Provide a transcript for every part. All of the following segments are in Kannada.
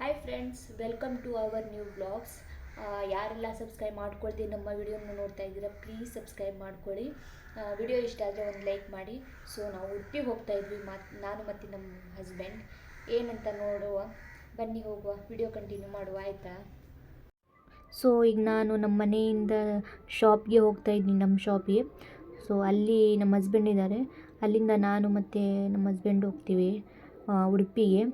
Hi friends welcome to our new blogs ಯಾರೆಲ್ಲ ಸಬ್ಸ್ಕ್ರೈಬ್ ಮಾಡ್ಕೊಳ್ತೀವಿ ನಮ್ಮ ವಿಡಿಯೋನ ನೋಡ್ತಾ ಇದ್ದೀರಾ ಪ್ಲೀಸ್ ಸಬ್ಸ್ಕ್ರೈಬ್ ಮಾಡ್ಕೊಳ್ಳಿ. ವಿಡಿಯೋ ಇಷ್ಟ ಆದರೆ ಒಂದು ಲೈಕ್ ಮಾಡಿ. ಸೊ ನಾವು ಉಡುಪಿ ಹೋಗ್ತಾ ಇದ್ವಿ ಮಾತ್ ನಾನು ಮತ್ತು ನಮ್ಮ ಹಸ್ಬೆಂಡ್ ಏನಂತ ನೋಡುವ, ಬನ್ನಿ ಹೋಗುವ ವಿಡಿಯೋ ಕಂಟಿನ್ಯೂ ಮಾಡುವ, ಆಯಿತಾ? ಸೊ ಈಗ ನಾನು ನಮ್ಮ ಮನೆಯಿಂದ ಶಾಪ್ಗೆ ಹೋಗ್ತಾ ಇದ್ದೀನಿ ನಮ್ಮ ಶಾಪಿಗೆ ಸೊ ಅಲ್ಲಿ ನಮ್ಮ ಹಸ್ಬೆಂಡ್ ಇದ್ದಾರೆ. ಅಲ್ಲಿಂದ ನಾನು ಮತ್ತು ನಮ್ಮ ಹಸ್ಬೆಂಡ್ ಹೋಗ್ತೀವಿ ಉಡುಪಿಗೆ.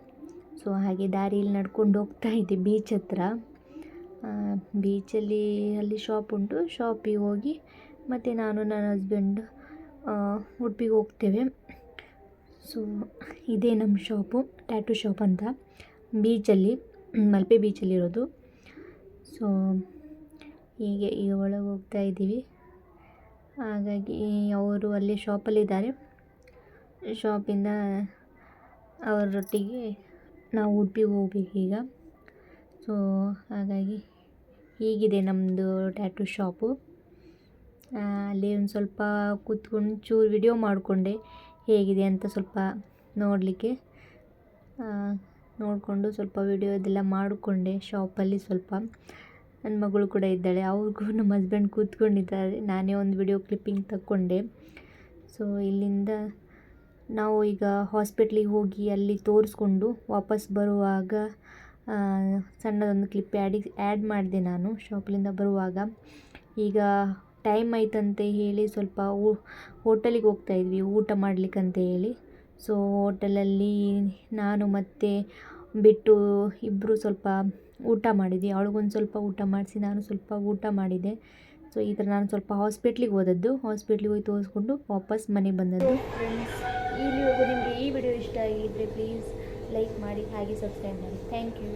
ಸೊ ಹಾಗೆ ದಾರಿಯಲ್ಲಿ ನಡ್ಕೊಂಡು ಹೋಗ್ತಾ ಇದ್ದೆ ಬೀಚ್ ಹತ್ರ. ಬೀಚಲ್ಲಿ ಅಲ್ಲಿ ಶಾಪ್ ಉಂಟು. ಶಾಪಿಗೆ ಹೋಗಿ ಮತ್ತು ನಾನು ನನ್ನ ಹಸ್ಬೆಂಡ್ ಉಡುಪಿಗೆ ಹೋಗ್ತೇವೆ. ಸೊ ಇದೇ ನಮ್ಮ ಶಾಪು ಟ್ಯಾಟೂ ಶಾಪ್ ಅಂತ. ಬೀಚಲ್ಲಿ ಮಲ್ಪೆ ಬೀಚಲ್ಲಿರೋದು ಸೊ ಹೀಗೆ ಈಗ ಒಳಗೆ ಹೋಗ್ತಾ ಇದ್ದೀವಿ. ಹಾಗಾಗಿ ಅವರು ಅಲ್ಲಿ ಶಾಪಲ್ಲಿದ್ದಾರೆ ಶಾಪಿಂದ ಅವರೊಟ್ಟಿಗೆ ನಾವು ಉಡುಪಿಗೆ ಹೋಗ್ಬೇಕೀಗ. ಸೊ ಹಾಗಾಗಿ ಹೀಗಿದೆ ನಮ್ಮದು ಟ್ಯಾಟೂ ಶಾಪು ಅಲ್ಲಿ ಒಂದು ಸ್ವಲ್ಪ ಕೂತ್ಕೊಂಡು ಚೂರು ವಿಡಿಯೋ ಮಾಡಿಕೊಂಡೆ. ಹೇಗಿದೆ ಅಂತ ಸ್ವಲ್ಪ ನೋಡಲಿಕ್ಕೆ. ನೋಡಿಕೊಂಡು ಸ್ವಲ್ಪ ವಿಡಿಯೋ ಇದೆಲ್ಲ ಮಾಡಿಕೊಂಡೆ ಶಾಪಲ್ಲಿ ಸ್ವಲ್ಪ. ನನ್ನ ಮಗಳು ಕೂಡ ಇದ್ದಾಳೆ. ಅವ್ರಿಗೂ ನಮ್ಮ ಹಸ್ಬೆಂಡ್ ಕೂತ್ಕೊಂಡಿದ್ದಾರೆ. ನಾನೇ ಒಂದು ವಿಡಿಯೋ ಕ್ಲಿಪ್ಪಿಂಗ್ ತಗೊಂಡೆ ಸೊ ಇಲ್ಲಿಂದ ನಾವು ಈಗ ಹಾಸ್ಪಿಟ್ಲಿಗೆ ಹೋಗಿ ಅಲ್ಲಿ ತೋರಿಸ್ಕೊಂಡು ವಾಪಸ್ ಬರುವಾಗ ಸಣ್ಣದೊಂದು ಕ್ಲಿಪ್ ಆ್ಯಡಿ ಆ್ಯಡ್ ಮಾಡಿದೆ ನಾನು ಶಾಪ್ಲಿಂದ ಬರುವಾಗ. ಈಗ ಟೈಮ್ ಆಯ್ತಂತೆ ಹೇಳಿ ಸ್ವಲ್ಪ ಹೋಟೆಲಿಗೆ ಹೋಗ್ತಾ ಇದ್ವಿ, ಊಟ ಮಾಡಲಿಕ್ಕಂತ ಹೇಳಿ. ಸೊ ಹೋಟೆಲಲ್ಲಿ ನಾನು ಮತ್ತೆ ಬಿಟ್ಟು ಇಬ್ಬರು ಸ್ವಲ್ಪ ಊಟ ಮಾಡಿದ್ವಿ. ಅವಳಿಗೊಂದು ಸ್ವಲ್ಪ ಊಟ ಮಾಡಿಸಿ, ನಾನು ಸ್ವಲ್ಪ ಊಟ ಮಾಡಿದೆ. ಸೊ ಈ ಥರ ನಾನು ಸ್ವಲ್ಪ ಹಾಸ್ಪಿಟ್ಲಿಗೆ ಹೋದದ್ದು. ಹಾಸ್ಪಿಟ್ಲಿಗೆ ಹೋಗಿ ತೋರಿಸ್ಕೊಂಡು ವಾಪಸ್ ಮನೆಗೆ ಬಂದದ್ದು. ಇಲ್ಲಿವರೆಗೂ ನಿಮಗೆ ಈ ವಿಡಿಯೋ ಇಷ್ಟ ಆಗಿದ್ದರೆ ಪ್ಲೀಸ್ ಲೈಕ್ ಮಾಡಿ ಹಾಗೆ ಸಬ್ಸ್ಕ್ರೈಬ್ ಮಾಡಿ. Thank you